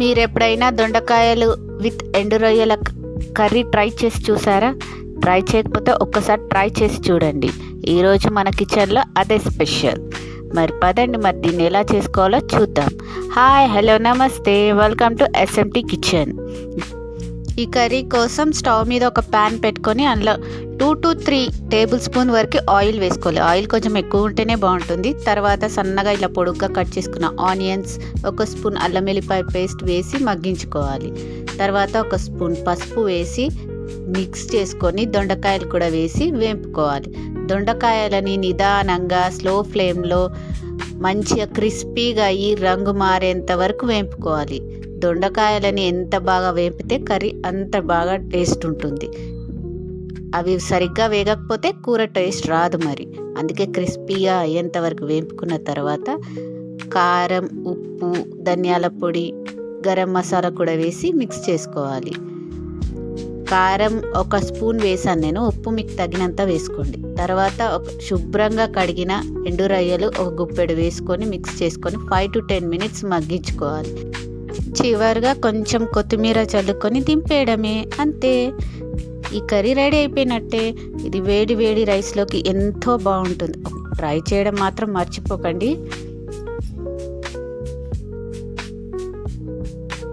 మీరు ఎప్పుడైనా దొండకాయలు విత్ ఎండు రొయ్యల కర్రీ ట్రై చేసి చూసారా? ట్రై చేయకపోతే ఒక్కసారి ట్రై చేసి చూడండి. ఈరోజు మన కిచెన్లో అదే స్పెషల్. మరి పదండి మరి దీన్ని ఎలా చేసుకోవాలో చూద్దాం. హాయ్ హలో నమస్తే. వెల్కమ్ టు ఎస్ఎంటీ కిచెన్ ఈ కర్రీ కోసం స్టవ్ మీద ఒక ప్యాన్ పెట్టుకొని అందులో two to three tablespoon వరకు ఆయిల్ వేసుకోవాలి. ఆయిల్ కొంచెం ఎక్కువ ఉంటేనే బాగుంటుంది. తర్వాత సన్నగా ఇలా పొడుగ్గా కట్ చేసుకున్న ఆనియన్స్ ఒక స్పూన్ అల్లం వెల్లిపాయ పేస్ట్ వేసి మగ్గించుకోవాలి. తర్వాత ఒక స్పూన్ పసుపు వేసి మిక్స్ చేసుకొని దొండకాయలు కూడా వేసి వేపుకోవాలి. దొండకాయలని నిదానంగా స్లో ఫ్లేమ్లో మంచిగా క్రిస్పీగా అయ్యి రంగు మారేంత వరకు వేపుకోవాలి. దొండకాయలని ఎంత బాగా వేపితే కర్రీ అంత బాగా టేస్ట్ ఉంటుంది. అవి సరిగ్గా వేగకపోతే కూర టేస్ట్ రాదు మరి. అందుకే క్రిస్పీగా అయ్యేంత వరకు వేపుకున్న తర్వాత కారం ఉప్పు ధనియాల పొడి గరం మసాలా కూడా వేసి మిక్స్ చేసుకోవాలి. కారం ఒక స్పూన్ వేసాను నేను. ఉప్పు మీకు తగినంత వేసుకోండి. తర్వాత ఒక శుభ్రంగా కడిగిన ఎండు రొయ్యలు ఒక గుప్పెడు వేసుకొని మిక్స్ చేసుకొని ఫైవ్ టు టెన్ మినిట్స్ మగ్గించుకోవాలి. చివరిగా కొంచెం కొత్తిమీర చల్లుకొని దింపేయడమే. అంతే. ఈ కర్రీ రెడీ అయిపోయినట్టే. ఇది వేడి వేడి రైస్లోకి ఎంతో బాగుంటుంది. ట్రై చేయడం మాత్రం మర్చిపోకండి.